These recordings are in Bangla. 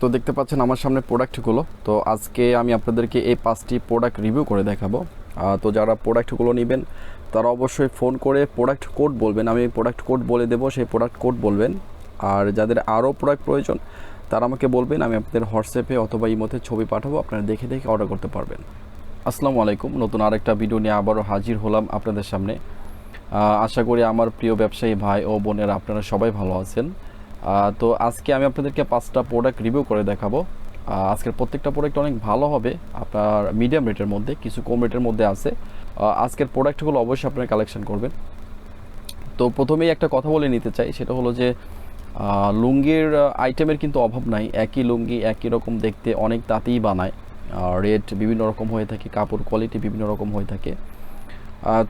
তো দেখতে পাচ্ছেন আমার সামনে প্রোডাক্টগুলো তো আজকে আমি আপনাদেরকে এই পাঁচটি প্রোডাক্ট রিভিউ করে দেখাবো। তো যারা প্রোডাক্টগুলো নেবেন, তারা অবশ্যই ফোন করে প্রোডাক্ট কোড বলবেন। আমি প্রোডাক্ট কোড বলে দেবো, সেই প্রোডাক্ট কোড বলবেন। আর যাদের আরও প্রোডাক্ট প্রয়োজন, তারা আমাকে বলবেন, আমি আপনাদের হোয়াটসঅ্যাপে অথবা ইমোতে ছবি পাঠাবো, আপনারা দেখে দেখে অর্ডার করতে পারবেন। আসসালামু আলাইকুম, নতুন আরেকটা ভিডিও নিয়ে আবারও হাজির হলাম আপনাদের সামনে। আশা করি আমার প্রিয় ব্যবসায়ী ভাই ও বোনেরা, আপনারা সবাই ভালো আছেন। তো আজকে আমি আপনাদেরকে পাঁচটা প্রোডাক্ট রিভিউ করে দেখাবো। আজকের প্রত্যেকটা প্রোডাক্ট অনেক ভালো হবে, আপনার মিডিয়াম রেটের মধ্যে, কিছু কম রেটের মধ্যে আছে। আজকের প্রোডাক্টগুলো অবশ্যই আপনারা কালেকশন করবেন। তো প্রথমেই একটা কথা বলে নিতে চাই, সেটা হলো যে লুঙ্গির আইটেমের কিন্তু অভাব নাই। একই লুঙ্গি, একই রকম দেখতে অনেক তাঁতেই বানায়। রেট বিভিন্ন রকম হয়ে থাকে, কাপড় কোয়ালিটি বিভিন্ন রকম হয়ে থাকে।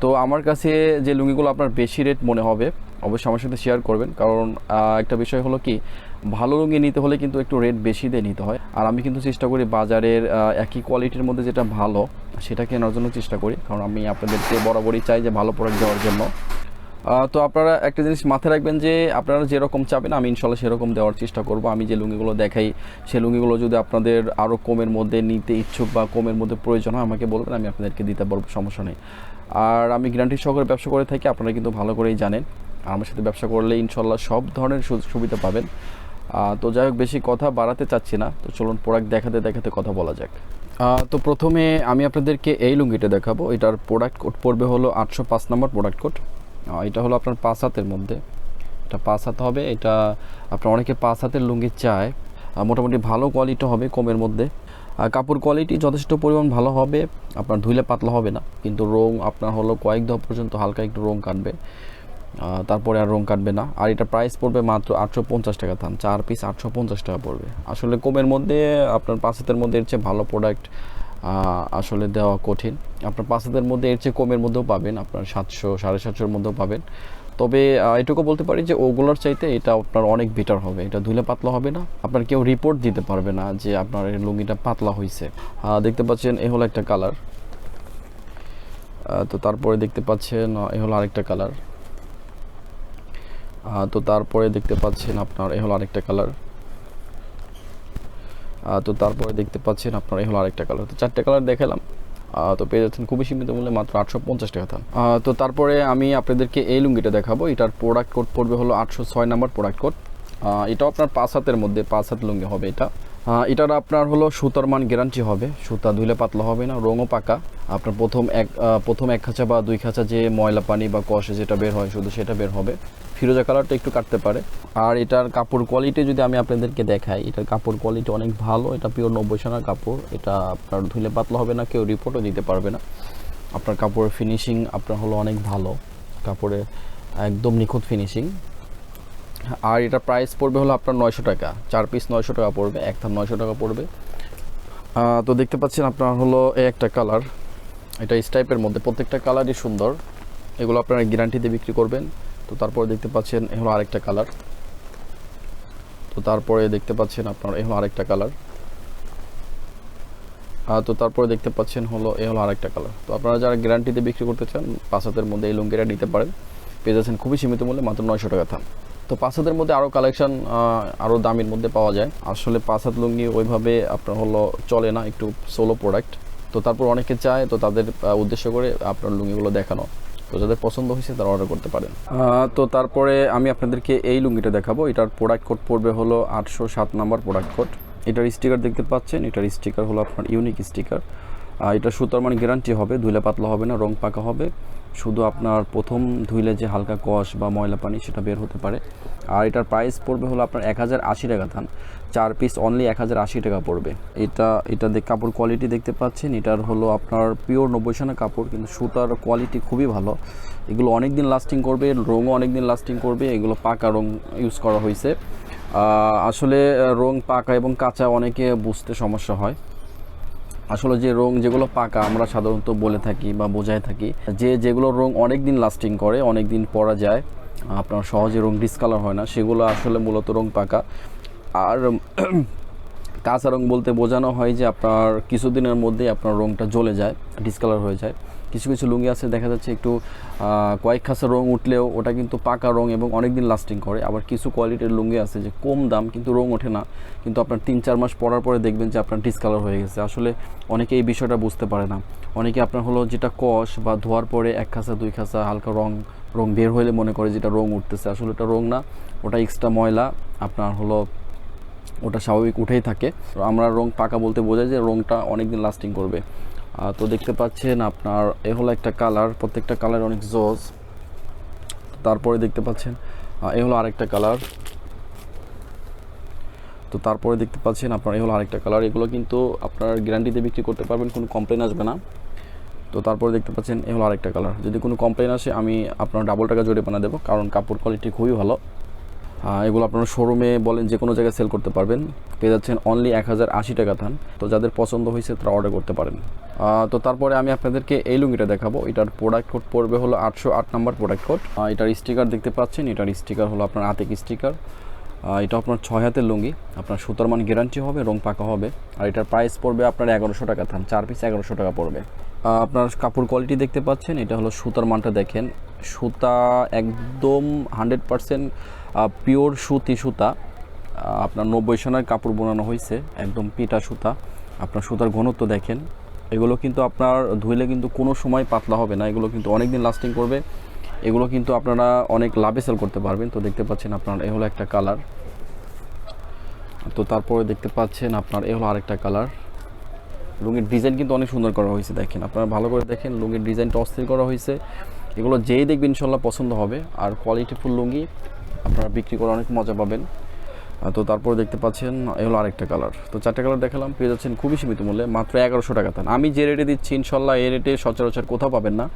তো আমার কাছে যে লুঙ্গিগুলো আপনার বেশি রেট মনে হবে অবশ্যই আমার সাথে শেয়ার করবেন। কারণ একটা বিষয় হলো কি, ভালো লুঙ্গি নিতে হলে কিন্তু একটু রেট বেশি দিয়ে নিতে হয়। আর আমি কিন্তু চেষ্টা করি বাজারের একই কোয়ালিটির মধ্যে যেটা ভালো সেটা কেনার জন্য চেষ্টা করি। কারণ আমি আপনাদেরকে বরাবরই চাই যে ভালো প্রোডাক্ট দেওয়ার জন্য। তো আপনারা একটা জিনিস মাথায় রাখবেন যে, আপনারা যেরকম চাবেন, আমি ইনশাল্লাহ সেরকম দেওয়ার চেষ্টা করব। আমি যে লুঙ্গিগুলো দেখাই সেই লুঙ্গিগুলো যদি আপনাদের আরও কমের মধ্যে নিতে ইচ্ছুক বা কমের মধ্যে প্রয়োজন হয়, আমাকে বলবেন, আমি আপনাদেরকে দিতে পারব, সমস্যা নেই। আর আমি গ্যারান্টি সহকারে ব্যবসা করে থাকি, আপনারা কিন্তু ভালো করেই জানেন। আমার সাথে ব্যবসা করলে ইনশাল্লাহ সব ধরনের সুবিধা পাবেন। তো যাই হোক, বেশি কথা বাড়াতে চাচ্ছি না। তো চলুন প্রোডাক্ট দেখাতে দেখাতে কথা বলা যাক। তো প্রথমে আমি আপনাদেরকে এই লুঙ্গিটা দেখাবো। এটার প্রোডাক্ট কোড পড়বে হলো আটশো পাঁচ নম্বর প্রোডাক্ট কোড এটা হলো আপনার পাঁচ হাতের মধ্যে। এটা পাঁচ হাত হবে। এটা আপনার অনেকে পাঁচ হাতের লুঙ্গি চায়। মোটামুটি ভালো কোয়ালিটি হবে কমের মধ্যে। কাপড় কোয়ালিটি যথেষ্ট পরিমাণ ভালো হবে। আপনার ধুলে পাতলা হবে না। কিন্তু রং আপনার হলো কয়েক দহ পর্যন্ত হালকা একটু রং কাটবে। তারপরে আর রং কাটবে না। আর এটা প্রাইস পড়বে মাত্র আটশো পঞ্চাশ টাকা থান চার পিস আটশো পঞ্চাশ টাকা পড়বে। আসলে কমের মধ্যে আপনার পাঁচ হাতের মধ্যে এর চেয়ে ভালো প্রোডাক্ট আসলে দেওয়া কঠিন। আপনার পাঁচ হাতের মধ্যে এর চেয়ে কমের মধ্যেও পাবেন, আপনার সাতশো, সাড়ে সাতশোর মধ্যেও পাবেন। তবে এটুকু বলতে পারি যে ওগুলোর চাইতে এটা আপনার অনেক বেটার হবে। এটা ধুলে পাতলা হবে না। আপনার কেউ রিপোর্ট দিতে পারবে না যে আপনার এই লুঙ্গিটা পাতলা হয়েছে দেখতে পাচ্ছেন এ হলো একটা কালার তো তারপরে দেখতে পাচ্ছেন এ হলো আরেকটা কালার তো তারপরে দেখতে পাচ্ছেন আপনার এ হলো আরেকটা কালার তো তারপরে দেখতে পাচ্ছেন আপনার এ হলো আরেকটা কালার তো চারটে কালার দেখালাম। তো পেয়ে যাচ্ছেন খুবই সীমিত মূল্যে মাত্র আটশো পঞ্চাশ টাকা থান তো তারপরে আমি আপনাদেরকে এই লুঙ্গিটা দেখাবো। এটার প্রোডাক্ট কোড পড়বে হলো আটশো ছয় নাম্বার প্রোডাক্ট কোড এটাও আপনার পাঁচ হাতের মধ্যে, পাঁচ হাত লুঙ্গি হবে এটা। এটার আপনার হলো সুতার মান গ্যারান্টি হবে। সুতা ধুলে পাতলা হবে না, রঙও পাকা। আপনার প্রথম এক প্রথম এক খাঁচা বা দুই খাঁচা যে ময়লা পানি বা কষে যেটা বের হয়, শুধু সেটা বের হবে। ফিরোজা কালারটা একটু কাটতে পারে। আর এটার কাপড় কোয়ালিটি যদি আমি আপনাদেরকে দেখাই, এটার কাপড় কোয়ালিটি অনেক ভালো। এটা পিওর নব্বই সোনার কাপড়। এটা আপনার ধুলে পাতলা হবে না, কেউ রিপোর্টও দিতে পারবে না। আপনার কাপড়ের ফিনিশিং আপনার হলো অনেক ভালো। কাপড়ে একদম নিখুঁত ফিনিশিং আর এটা প্রাইস পড়বে হলো আপনার নয়শো টাকা। চার পিস নয়শো টাকা পড়বে, এক থান নয়শো টাকা পড়বে। তো দেখতে পাচ্ছেন আপনার হলো এই একটা কালার এটা স্টাইপের মধ্যে। প্রত্যেকটা কালারই সুন্দর। এগুলো আপনারা গ্যারান্টিতে বিক্রি করবেন। তো তারপরে দেখতে পাচ্ছেন, এ হলো আরেকটা কালার তো তারপরে দেখতে পাচ্ছেন আপনার, এ হলো আরেকটা কালার তো তারপরে দেখতে পাচ্ছেন হলো, এ হলো আরেকটা কালার তো আপনারা যারা গ্যারান্টিতে বিক্রি করতে চান, পাঁচ হাতের মধ্যে এই লুঙ্গিটা নিতে পারেন। পেয়ে যাচ্ছেন খুবই সীমিত মূল্যে, মাত্র নয়শো টাকা থাম। তো পাঁচ হাতের মধ্যে আরও কালেকশন আরও দামের মধ্যে পাওয়া যায়। আসলে পাঁচ হাত লুঙ্গি ওইভাবে আপনার হলো চলে না, একটু সোলো প্রোডাক্ট তো তারপর অনেকে চায়, তো তাদের উদ্দেশ্য করে আপনার লুঙ্গিগুলো দেখানো। তো যাদের পছন্দ হয়েছে তারা অর্ডার করতে পারেন। তো তারপরে আমি আপনাদেরকে এই লুঙ্গিটা দেখাবো। এটার প্রোডাক্ট কোড পড়বে হলো আটশো সাত নাম্বার প্রোডাক্ট কোড এটার স্টিকার দেখতে পাচ্ছেন। এটার স্টিকার হলো আপনার ইউনিক স্টিকার এটা সুতার মানে গ্যারান্টি হবে, ধুলে পাতলা হবে না, রং পাকা হবে। শুধু আপনার প্রথম ধুইলে যে হালকা কষ বা ময়লা পানি সেটা বের হতে পারে। আর এটার প্রাইস পড়বে হলো আপনার এক হাজার আশি টাকা থান চার পিস অনলি এক হাজার আশি টাকা পড়বে। এটা এটা কাপড় কোয়ালিটি দেখতে পাচ্ছেন। এটার হলো আপনার পিওর নব্বই সানা কাপড়, কিন্তু সুতার কোয়ালিটি খুবই ভালো। এগুলো অনেক দিন লাস্টিং করবে, রঙও অনেক দিন লাস্টিং করবে। এগুলো পাকা রং ইউজ করা হয়েছে আসলে রং পাকা এবং কাঁচা অনেকে বুঝতে সমস্যা হয়। আসলে যে রং যেগুলো পাকা, আমরা সাধারণত বলে থাকি বা বোঝায় থাকি, যে যেগুলো রং অনেক দিন লাস্টিং করে অনেক দিন পরা যায়, আপনার সহজে রং ডিসকালার হয় না, সেগুলো আসলে মূলত রং পাকা। আর কাঁচা রং বলতে বোঝানো হয় যে আপনার কিছুদিনের মধ্যে আপনার রংটা জ্বলে যায় ডিসকালার হয়ে যায়। কিছু কিছু লুঙ্গি আছে, দেখা যাচ্ছে একটু কয়েক খাসা রং উঠলেও ওটা কিন্তু পাকা রং এবং অনেক দিন লাস্টিং করে। আবার কিছু কোয়ালিটির লুঙ্গি আছে যে কম দাম কিন্তু রং ওঠে না। কিন্তু আপনার তিন চার মাস পরার পরে দেখবেন যে আপনার ডিসকালার হয়ে গেছে। আসলে অনেকে এই বিষয়টা বুঝতে পারে না। অনেকে আপনার হলো যেটা কষ বা ধোয়ার পরে এক খাসা, দুই খাসা হালকা রং রং বের হলে মনে করে যেটা রং উঠতেছে। আসলে ওটা রং না, ওটা এক্সট্রা ময়লা, আপনার হলো ওটা স্বাভাবিক উঠেই থাকে। আমরা রং পাকা বলতে বোঝাই যে রংটা অনেক দিন লাস্টিং করবে। তো দেখতে পাচ্ছেন আপনার এ হলো একটা কালার, প্রত্যেকটা কালার অনেক জোস। তারপরে দেখতে পাচ্ছেন এ হলো আরেকটা কালার। তো তারপরে দেখতে পাচ্ছেন আপনার এ হলো আরেকটা কালার। এগুলো কিন্তু আপনার গ্যারান্টিতে বিক্রি করতে পারবেন, কোনো কমপ্লেন আসবে না। তো তারপরে দেখতে পাচ্ছেন এ হলো আরেকটা কালার। যদি কোনো কমপ্লেন আসে, আমি আপনার ডাবল টাকা জরিমানা দেবো, কারণ কাপড় কোয়ালিটি খুবই ভালো। এগুলো আপনারা শোরুমে বলেন যে কোনো জায়গায় সেল করতে পারবেন। পেয়ে যাচ্ছেন অনলি এক হাজার আশি টাকা থান তো যাদের পছন্দ হয়েছে তারা অর্ডার করতে পারেন। তো তারপরে আমি আপনাদেরকে এই লুঙ্গিটা দেখাবো। এটার প্রোডাক্ট কোড পড়বে হলো আটশো আট নম্বর প্রোডাক্ট কোড এটার স্টিকার দেখতে পাচ্ছেন। এটার স্টিকার হলো আপনার আতেক স্টিকার এটা আপনার ছয় হাতের লুঙ্গি। আপনার সুতার মান গ্যারান্টি হবে, রং পাকা হবে। আর এটার প্রাইস পড়বে আপনার এগারোশো টাকা থান চার পিস এগারোশো টাকা পড়বে। আপনার কাপড় কোয়ালিটি দেখতে পাচ্ছেন। এটা হলো সুতার মানটা দেখেন। সুতা একদম হান্ড্রেড পারসেন্ট পিওর সুতি সুতা। আপনার নব্বই সনের কাপড় বোনানো হয়েছে একদম পিটা সুতা। আপনার সুতার ঘনত্ব দেখেন, এগুলো কিন্তু আপনার ধুইলে কিন্তু কোনো সময় পাতলা হবে না, এগুলো কিন্তু অনেক দিন লাস্টিং করবে। এগুলো কিন্তু আপনারা অনেক লাভে সেল করতে পারবেন। তো দেখতে পাচ্ছেন আপনার এ হলো একটা কালার তো তারপরে দেখতে পাচ্ছেন আপনার এ হলো আরেকটা কালার লুঙ্গির ডিজাইন কিন্তু অনেক সুন্দর করা হয়েছে, দেখেন। আপনারা ভালো করে দেখেন লুঙ্গির ডিজাইনটা অস্থির করা হয়েছে। এগুলো যেই দেখবেন ইনশাল্লাহ পছন্দ হবে। আর কোয়ালিটিফুল লুঙ্গি আপনারা বিক্রি করে অনেক মজা পাবেন। তো তারপরে দেখতে পাচ্ছেন, এ হলো আরেকটা কালার তো চারটে কালার দেখালাম, পেয়ে যাচ্ছেন খুবই সীমিত মূল্যে, মাত্র এগারোশো টাকা তান আমি যে রেটে দিচ্ছি, ইনশাল্লাহ এই রেটে সচরাচর কোথাও পাবেন না।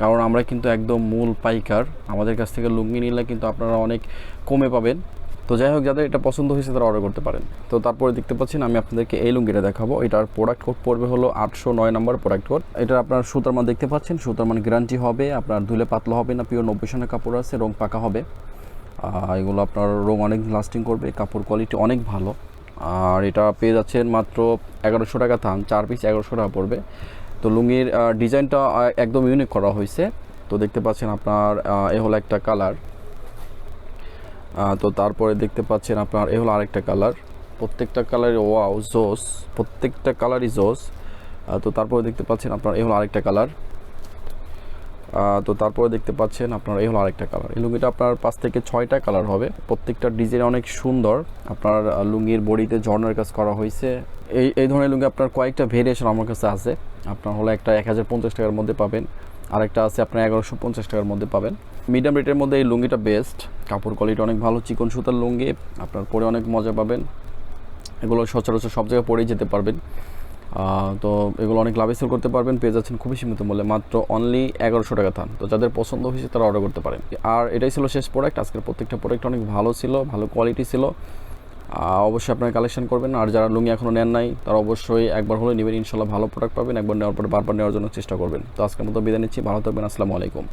কারণ আমরা কিন্তু একদম মূল পাইকার। আমাদের কাছ থেকে লুঙ্গি নিলে কিন্তু আপনারা অনেক কমে পাবেন। তো যাই হোক, যাদের এটা পছন্দ হয়েছে তারা অর্ডার করতে পারেন। তো তারপরে দেখতে পাচ্ছেন, আমি আপনাদেরকে এই লুঙ্গিটা দেখাবো। এটার প্রোডাক্ট কোড পড়বে হলো আটশো নয় নম্বর প্রোডাক্ট কোড এটা আপনার সুতার মান দেখতে পাচ্ছেন, সুতার মান গ্যারান্টি হবে, আপনার ধুলে পাতলা হবে না পিওর নব্বই সনের কাপড় আছে, রং পাকা হবে। এগুলো আপনার রং অনেক লাস্টিং করবে, কাপড় কোয়ালিটি অনেক ভালো। আর এটা পেয়ে যাচ্ছেন মাত্র এগারোশো টাকা থান, চার পিস এগারোশো টাকা পড়বে। তো লুঙ্গির ডিজাইনটা একদম ইউনিক করা হয়েছে। তো দেখতে পাচ্ছেন আপনার এ হলো একটা কালার তো তারপরে দেখতে পাচ্ছেন আপনার, এ হলো আরেকটা কালার। প্রত্যেকটা কালারই, ওয়াও, জোস, প্রত্যেকটা কালারই জোস। তো তারপরে দেখতে পাচ্ছেন আপনার, এ হলো আরেকটা কালার। তো তারপরে দেখতে পাচ্ছেন আপনার এই হলো আরেকটা কালার। এই লুঙ্গিটা আপনার পাঁচ থেকে ছয়টা কালার হবে। প্রত্যেকটা ডিজাইন অনেক সুন্দর। আপনার লুঙ্গির বডিতে ঝর্নার কাজ করা হয়েছে। এই এই ধরনের লুঙ্গি আপনার কয়েকটা ভেরিয়েশন আমার কাছে আছে। আপনার হলো একটা এক হাজার পঞ্চাশ টাকার মধ্যে পাবেন। আরেকটা আছে, আপনার এগারোশো পঞ্চাশ টাকার মধ্যে পাবেন। মিডিয়াম রেটের মধ্যে এই লুঙ্গিটা বেস্ট কাপড় কোয়ালিটি অনেক ভালো, চিকন সুতার লুঙ্গি, আপনার পরে অনেক মজা পাবেন। এগুলো সচরাচর সব জায়গায় পরেই যেতে পারবেন। তো এগুলো অনেক লাভে সেল করতে পারবেন, পেয়ে যাচ্ছেন খুবই সীমিত মূল্যে, মাত্র অনলি এগারোশো টাকা থান। তো যাদের পছন্দ হয়েছে তারা অর্ডার করতে পারেন। আর এটাই ছিল শেষ প্রোডাক্ট আজকের প্রত্যেকটা প্রোডাক্ট অনেক ভালো ছিল, ভালো কোয়ালিটি ছিল। অবশ্যই আপনারা কালেকশন করবেন। আর যারা লুঙ্গি এখনও নেন নাই, তারা অবশ্যই একবার হলে নেবেন। ইনশাল্লাহ ভালো প্রোডাক্ট পাবেন, একবার নেওয়ার পরে বারবার নেওয়ার জন্য চেষ্টা করবেন। তো আজকের মতো বিদায় নিচ্ছি। ভালো থাকবেন। আসসালামু আলাইকুম।